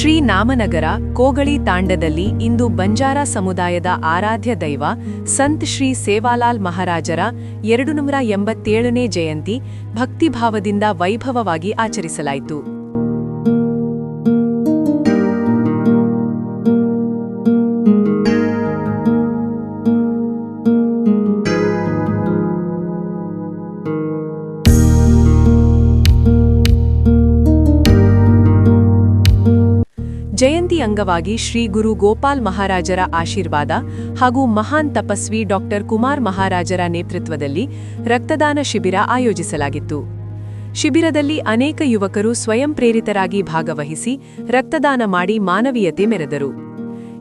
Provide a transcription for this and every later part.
ಶ್ರೀ ನಾಮನಗರ ಕೋಗಳಿ ತಾಂಡದಲ್ಲಿ ಇಂದು ಬಂಜಾರ ಸಮುದಾಯದ ಆರಾಧ್ಯ ದೈವ ಸಂತ್ ಶ್ರೀ ಸೇವಾಲಾಲ್ ಮಹಾರಾಜರ ಎರಡು ನೂರ ಎಂಬತ್ತೇಳನೇ ಜಯಂತಿ ಭಕ್ತಿಭಾವದಿಂದ ವೈಭವವಾಗಿ ಆಚರಿಸಲಾಯಿತು. ಜಯಂತಿ ಅಂಗವಾಗಿ ಶ್ರೀ ಗುರು ಗೋಪಾಲ್ ಮಹಾರಾಜರ ಆಶೀರ್ವಾದ ಹಾಗೂ ಮಹಾನ್ ತಪಸ್ವಿ ಡಾಕ್ಟರ್ ಕುಮಾರ್ ಮಹಾರಾಜರ ನೇತೃತ್ವದಲ್ಲಿ ರಕ್ತದಾನ ಶಿಬಿರ ಆಯೋಜಿಸಲಾಗಿತ್ತು. ಶಿಬಿರದಲ್ಲಿ ಅನೇಕ ಯುವಕರು ಸ್ವಯಂ ಪ್ರೇರಿತರಾಗಿ ಭಾಗವಹಿಸಿ ರಕ್ತದಾನ ಮಾಡಿ ಮಾನವೀಯತೆ ಮೆರೆದರು.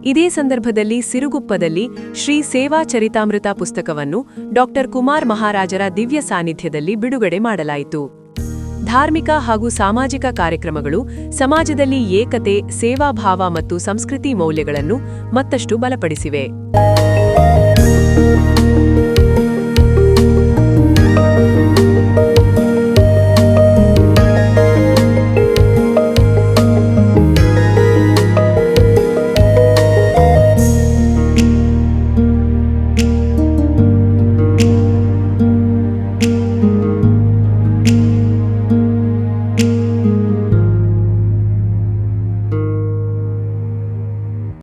ಇದೇ ಸಂದರ್ಭದಲ್ಲಿ ಸಿರುಗುಪ್ಪದಲ್ಲಿ ಶ್ರೀ ಸೇವಾ ಚರಿತಾಮೃತ ಪುಸ್ತಕವನ್ನು ಡಾಕ್ಟರ್ ಕುಮಾರ್ ಮಹಾರಾಜರ ದಿವ್ಯ ಸಾನ್ನಿಧ್ಯದಲ್ಲಿ ಬಿಡುಗಡೆ ಮಾಡಲಾಯಿತು. ಧಾರ್ಮಿಕ ಹಾಗೂ ಸಾಮಾಜಿಕ ಕಾರ್ಯಕ್ರಮಗಳು ಸಮಾಜದಲ್ಲಿ ಏಕತೆ ಸೇವಾಭಾವ ಮತ್ತು ಸಂಸ್ಕೃತಿ ಮೌಲ್ಯಗಳನ್ನು ಮತ್ತಷ್ಟು ಬಲಪಡಿಸಿವೆ.